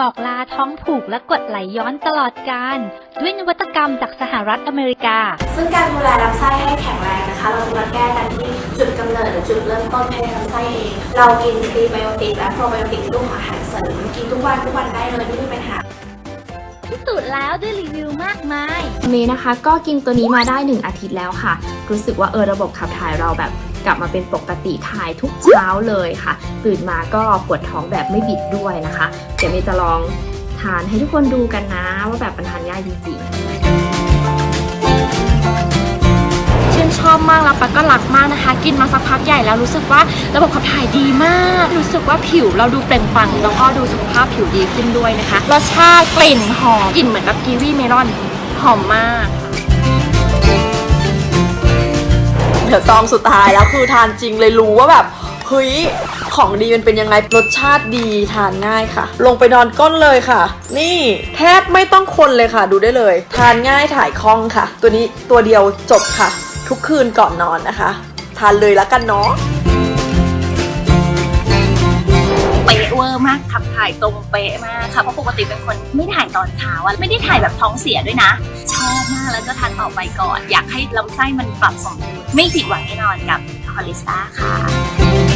บอกลาท้องผูกและกดไหลย้อนตลอดการ ด้วยนวัตกรรมจากสหรัฐอเมริกา ซึ่งการดูแลลำไส้ให้แข็งแรงนะคะ เราจะมาแก้กันที่จุดกำเนิดหรือจุดเริ่มต้นภายในลำไส้เอง เรากินพรีไบโอติกและโปรไบโอติกรูปของอาหารเสริมกินทุกวันทุกวันได้เลยไม่มีปัญหาพิสูจน์แล้วด้วยรีวิวมากมายเมย์นะคะ ก็กินตัวนี้มาได้ 1 อาทิตย์แล้วค่ะ รู้สึกว่าเออระบบขับถ่ายเราแบบ กลับมาเป็นปกติถ่ายทุกเช้าเลยค่ะ ตื่นมาก็ปวดท้องแบบไม่บิดด้วยนะคะ เดี๋ยวเมย์จะลองทานให้ทุกคนดูกันนะ ว่าแบบมันทานง่ายจริงๆชื่นชอบมากแล้วปักก็รักมากนะคะ กินมาสักพักใหญ่แล้วรู้สึกว่าระบบขับถ่ายดีมาก รู้สึกว่าผิวเราดูเปล่งปลังแล้วก็ดูสุขภาพผิวดีขึ้นด้วยนะคะรสชาติกลิ่นหอมกลิ่นเหมือนกับกีวีเมลอนหอมมาก เดี๋ยวซองสุดท้ายแล้วคือทานจริงเลยรู้ว่าแบบเฮ้ยของดีมันเป็นยังไงรสชาติดีทานง่ายค่ะ ลงไปนอนก้นเลยค่ะ นี่แทบไม่ต้องคนเลยค่ะ ดูได้เลย ทานง่ายถ่ายคล่องค่ะ ตัวนี้ตัวเดียวจบค่ะ ทุกคืนก่อนนอนนะคะ ทานเลยแล้วกันเนาะเป๊ะเวอร์มากขับถ่ายตรงเป๊ะมากค่ะเพราะปกติเป็นคนไม่ถ่ายตอนเช้าอะไม่ได้ถ่ายแบบท้องเสียด้วยนะ อบมากแล้วจะทานต่อไปก่อน อยากให้ลำไส้มันปรับสมดุลไม่ผิดหวังแน่นอนกับคอลิสตาค่ะ